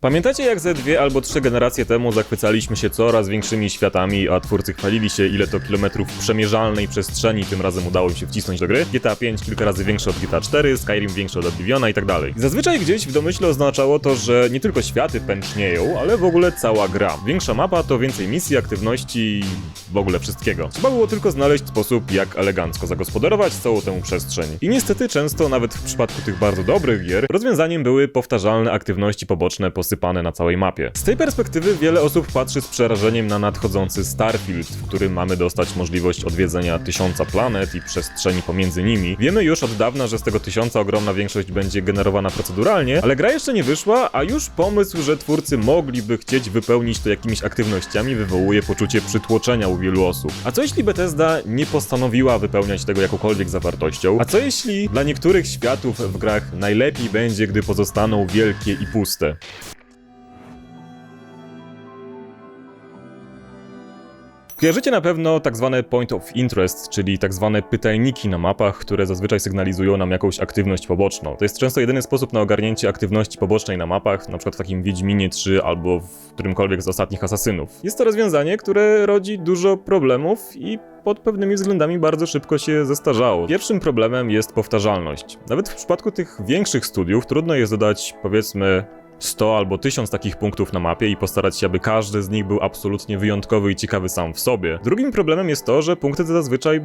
Pamiętacie jak ze dwie albo trzy generacje temu zachwycaliśmy się coraz większymi światami, a twórcy chwalili się ile to kilometrów przemierzalnej przestrzeni tym razem udało im się wcisnąć do gry? GTA 5 kilka razy większe od GTA 4, Skyrim większe od Obliviona i tak dalej. Zazwyczaj gdzieś w domyśle oznaczało to, że nie tylko światy pęcznieją, ale w ogóle cała gra. Większa mapa to więcej misji, aktywności w ogóle wszystkiego. Trzeba było tylko znaleźć sposób jak elegancko zagospodarować całą tę przestrzeń. I niestety często, nawet w przypadku tych bardzo dobrych gier, rozwiązaniem były powtarzalne aktywności poboczne posypane na całej mapie. Z tej perspektywy wiele osób patrzy z przerażeniem na nadchodzący Starfield, w którym mamy dostać możliwość odwiedzenia tysiąca planet i przestrzeni pomiędzy nimi. Wiemy już od dawna, że z tego tysiąca ogromna większość będzie generowana proceduralnie, ale gra jeszcze nie wyszła, a już pomysł, że twórcy mogliby chcieć wypełnić to jakimiś aktywnościami wywołuje poczucie przytłoczenia u wielu osób. A co jeśli Bethesda nie postanowiła wypełniać tego jakąkolwiek zawartością? A co jeśli dla niektórych światów w grach najlepiej będzie, gdy pozostaną wielkie i puste? Kojarzycie na pewno tak zwane point of interest, czyli tak zwane pytajniki na mapach, które zazwyczaj sygnalizują nam jakąś aktywność poboczną. To jest często jedyny sposób na ogarnięcie aktywności pobocznej na mapach, na przykład w takim Wiedźminie 3 albo w którymkolwiek z ostatnich Asasynów. Jest to rozwiązanie, które rodzi dużo problemów i pod pewnymi względami bardzo szybko się zestarzało. Pierwszym problemem jest powtarzalność. Nawet w przypadku tych większych studiów trudno jest dodać, powiedzmy, 100 albo 1000 takich punktów na mapie i postarać się, aby każdy z nich był absolutnie wyjątkowy i ciekawy sam w sobie. Drugim problemem jest to, że punkty te zazwyczaj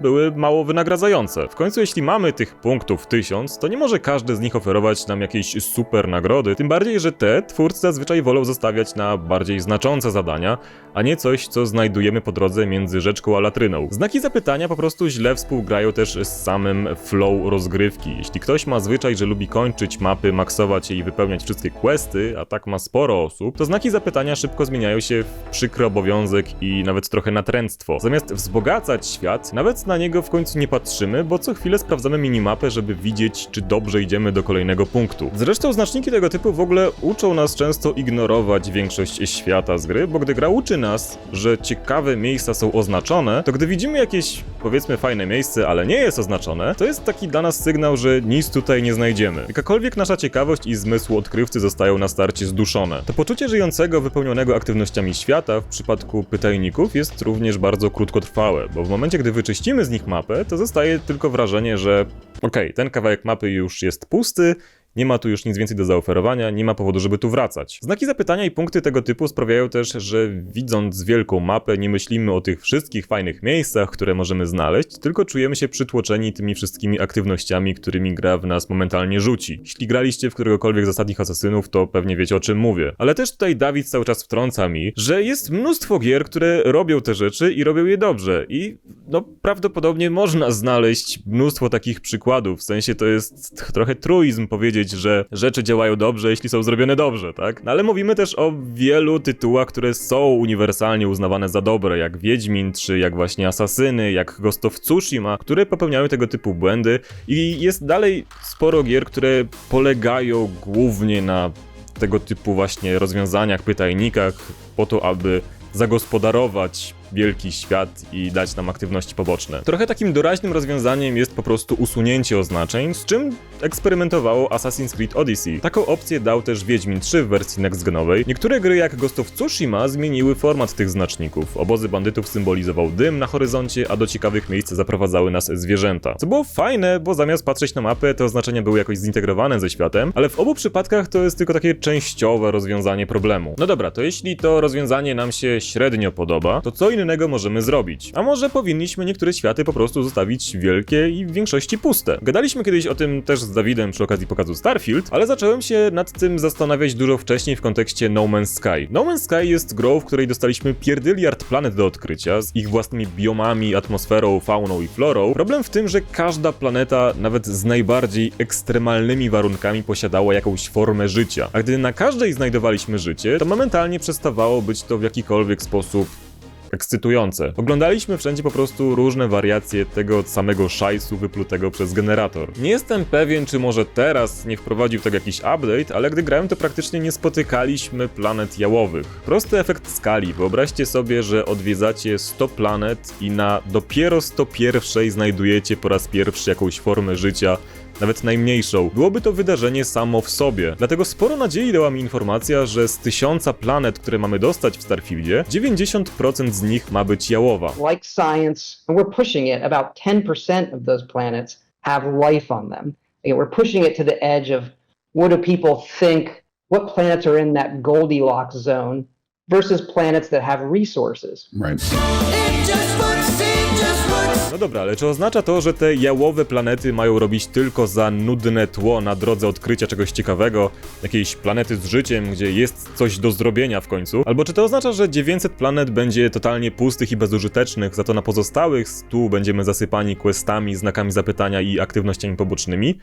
były mało wynagradzające. W końcu, jeśli mamy tych punktów 1000, to nie może każdy z nich oferować nam jakiejś super nagrody, tym bardziej, że te twórcy zazwyczaj wolą zostawiać na bardziej znaczące zadania, a nie coś, co znajdujemy po drodze między rzeczką a latryną. Znaki zapytania po prostu źle współgrają też z samym flow rozgrywki. Jeśli ktoś ma zwyczaj, że lubi kończyć mapy, maksować je i wypełniać wszystkie questy, a tak ma sporo osób, to znaki zapytania szybko zmieniają się w przykry obowiązek i nawet trochę natręctwo. Zamiast wzbogacać świat, nawet na niego w końcu nie patrzymy, bo co chwilę sprawdzamy minimapę, żeby widzieć, czy dobrze idziemy do kolejnego punktu. Zresztą znaczniki tego typu w ogóle uczą nas często ignorować większość świata z gry, bo gdy gra uczy nas, że ciekawe miejsca są oznaczone, to gdy widzimy jakieś, powiedzmy, fajne miejsce, ale nie jest oznaczone, to jest taki dla nas sygnał, że nic tutaj nie znajdziemy. Jakakolwiek nasza ciekawość i zmysł odkrywcy zostają na starcie zduszone. To poczucie żyjącego, wypełnionego aktywnościami świata w przypadku pytajników jest również bardzo krótkotrwałe, bo w momencie, gdy wyczyścimy z nich mapę, to zostaje tylko wrażenie, że okej, ten kawałek mapy już jest pusty, nie ma tu już nic więcej do zaoferowania, nie ma powodu, żeby tu wracać. Znaki zapytania i punkty tego typu sprawiają też, że widząc wielką mapę, nie myślimy o tych wszystkich fajnych miejscach, które możemy znaleźć, tylko czujemy się przytłoczeni tymi wszystkimi aktywnościami, którymi gra w nas momentalnie rzuci. Jeśli graliście w któregokolwiek z ostatnich asasynów, to pewnie wiecie o czym mówię. Ale też tutaj Dawid cały czas wtrąca mi, że jest mnóstwo gier, które robią te rzeczy i robią je dobrze. I no prawdopodobnie można znaleźć mnóstwo takich przykładów. W sensie to jest trochę truizm powiedzieć, że rzeczy działają dobrze, jeśli są zrobione dobrze, tak? No ale mówimy też o wielu tytułach, które są uniwersalnie uznawane za dobre, jak Wiedźmin, czy jak właśnie Asasyny, jak Ghost of Tsushima, które popełniają tego typu błędy i jest dalej sporo gier, które polegają głównie na tego typu właśnie rozwiązaniach, pytajnikach, po to, aby zagospodarować wielki świat i dać nam aktywności poboczne. Trochę takim doraźnym rozwiązaniem jest po prostu usunięcie oznaczeń, z czym eksperymentowało Assassin's Creed Odyssey. Taką opcję dał też Wiedźmin 3 w wersji next-genowej. Niektóre gry jak Ghost of Tsushima zmieniły format tych znaczników. Obozy bandytów symbolizował dym na horyzoncie, a do ciekawych miejsc zaprowadzały nas zwierzęta. Co było fajne, bo zamiast patrzeć na mapę, te oznaczenia były jakoś zintegrowane ze światem, ale w obu przypadkach to jest tylko takie częściowe rozwiązanie problemu. No dobra, to jeśli to rozwiązanie nam się średnio podoba, to co innego możemy zrobić? A może powinniśmy niektóre światy po prostu zostawić wielkie i w większości puste? Gadaliśmy kiedyś o tym też z Dawidem przy okazji pokazu Starfield, ale zacząłem się nad tym zastanawiać dużo wcześniej w kontekście No Man's Sky. No Man's Sky jest grą, w której dostaliśmy pierdyliard planet do odkrycia, z ich własnymi biomami, atmosferą, fauną i florą. Problem w tym, że każda planeta, nawet z najbardziej ekstremalnymi warunkami, posiadała jakąś formę życia. A gdy na każdej znajdowaliśmy życie, to momentalnie przestawało być to w jakikolwiek sposób ekscytujące. Oglądaliśmy wszędzie po prostu różne wariacje tego samego szajsu wyplutego przez generator. Nie jestem pewien, czy może teraz nie wprowadził tego jakiś update, ale gdy grałem, to praktycznie nie spotykaliśmy planet jałowych. Prosty efekt skali. Wyobraźcie sobie, że odwiedzacie 100 planet i na dopiero 101 znajdujecie po raz pierwszy jakąś formę życia nawet najmniejszą, byłoby to wydarzenie samo w sobie. Dlatego sporo nadziei dała mi informacja, że z tysiąca planet, które mamy dostać w Starfieldzie, 90% z nich ma być jałowa. like science, and we're pushing it, about 10% of those planets have life on them. We're pushing it to the edge of what do people think, what planets are in that Goldilocks zone versus planets that have resources. Right. No dobra, ale czy oznacza to, że te jałowe planety mają robić tylko za nudne tło na drodze odkrycia czegoś ciekawego, jakiejś planety z życiem, gdzie jest coś do zrobienia w końcu? Albo czy to oznacza, że 900 planet będzie totalnie pustych i bezużytecznych, za to na pozostałych 100 będziemy zasypani questami, znakami zapytania i aktywnościami pobocznymi?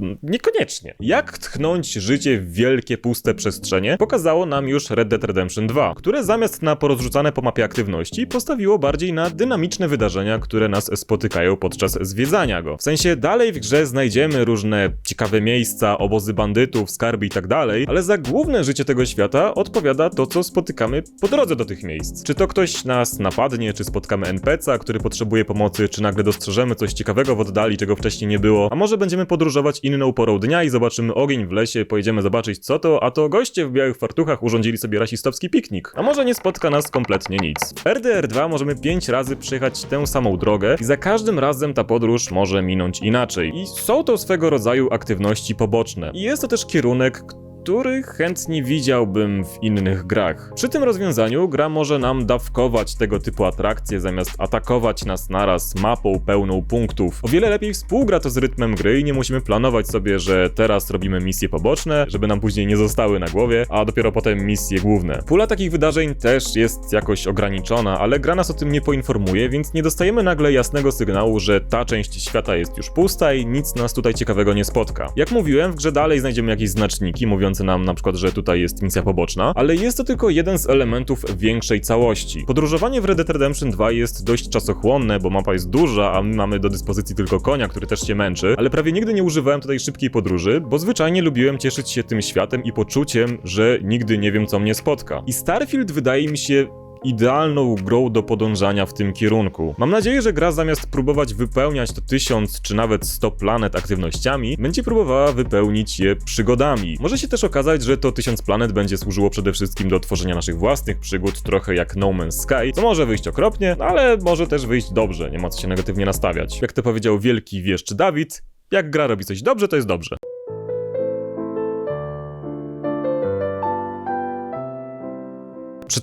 Mm, Niekoniecznie. Jak tchnąć życie w wielkie, puste przestrzenie, pokazało nam już Red Dead Redemption 2, które zamiast na porozrzucane po mapie aktywności, postawiło bardziej na dynamiczne wydarzenia, które nas spotykają podczas zwiedzania go. W sensie dalej w grze znajdziemy różne ciekawe miejsca, obozy bandytów, skarby i tak ale za główne życie tego świata odpowiada to, co spotykamy po drodze do tych miejsc. Czy to ktoś nas napadnie, czy spotkamy NPC'a, który potrzebuje pomocy, czy nagle dostrzeżemy coś ciekawego w oddali, czego wcześniej nie było, a może będziemy podróżować inną porą dnia i zobaczymy ogień w lesie, pojedziemy zobaczyć co to, a to goście w białych fartuchach urządzili sobie rasistowski piknik. A może nie spotka nas kompletnie nic. RDR 2 możemy 5 razy przejechać tę samą drogę i za każdym razem ta podróż może minąć inaczej. I są to swego rodzaju aktywności poboczne. I jest to też kierunek, który chętnie widziałbym w innych grach. Przy tym rozwiązaniu gra może nam dawkować tego typu atrakcje zamiast atakować nas naraz mapą pełną punktów. O wiele lepiej współgra to z rytmem gry i nie musimy planować sobie, że teraz robimy misje poboczne, żeby nam później nie zostały na głowie, a dopiero potem misje główne. Pula takich wydarzeń też jest jakoś ograniczona, ale gra nas o tym nie poinformuje, więc nie dostajemy nagle jasnego sygnału, że ta część świata jest już pusta i nic nas tutaj ciekawego nie spotka. Jak mówiłem, w grze dalej znajdziemy jakieś znaczniki mówiące nam na przykład, że tutaj jest misja poboczna, ale jest to tylko jeden z elementów większej całości. Podróżowanie w Red Dead Redemption 2 jest dość czasochłonne, bo mapa jest duża, a my mamy do dyspozycji tylko konia, który też się męczy, ale prawie nigdy nie używałem tutaj szybkiej podróży, bo zwyczajnie lubiłem cieszyć się tym światem i poczuciem, że nigdy nie wiem co mnie spotka. I Starfield wydaje mi się idealną grą do podążania w tym kierunku. Mam nadzieję, że gra zamiast próbować wypełniać to 1000 czy nawet 100 planet aktywnościami, będzie próbowała wypełnić je przygodami. Może się też okazać, że to 1000 planet będzie służyło przede wszystkim do tworzenia naszych własnych przygód, trochę jak No Man's Sky, co może wyjść okropnie, ale może też wyjść dobrze, nie ma co się negatywnie nastawiać. Jak to powiedział wielki wieszcz Dawid, jak gra robi coś dobrze, to jest dobrze.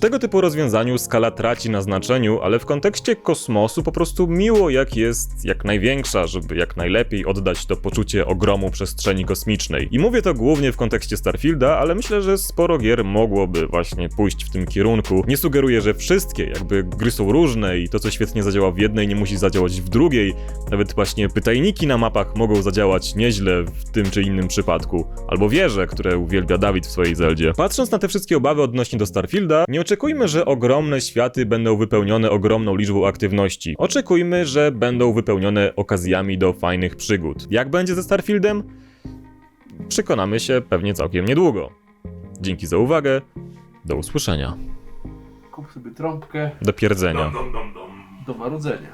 Tego typu rozwiązaniu skala traci na znaczeniu, ale w kontekście kosmosu po prostu miło jak jest jak największa, żeby jak najlepiej oddać to poczucie ogromu przestrzeni kosmicznej. I mówię to głównie w kontekście Starfielda, ale myślę, że sporo gier mogłoby właśnie pójść w tym kierunku. Nie sugeruję, że wszystkie, jakby gry są różne i to co świetnie zadziała w jednej nie musi zadziałać w drugiej. Nawet właśnie pytajniki na mapach mogą zadziałać nieźle w tym czy innym przypadku. Albo wieże, które uwielbia Dawid w swojej Zeldzie. Patrząc na te wszystkie obawy odnośnie do Starfielda, nie oczekujmy, że ogromne światy będą wypełnione ogromną liczbą aktywności. Oczekujmy, że będą wypełnione okazjami do fajnych przygód. Jak będzie ze Starfieldem? Przekonamy się pewnie całkiem niedługo. Dzięki za uwagę. Do usłyszenia. Kup sobie trąbkę Do pierdzenia. do marudzenia.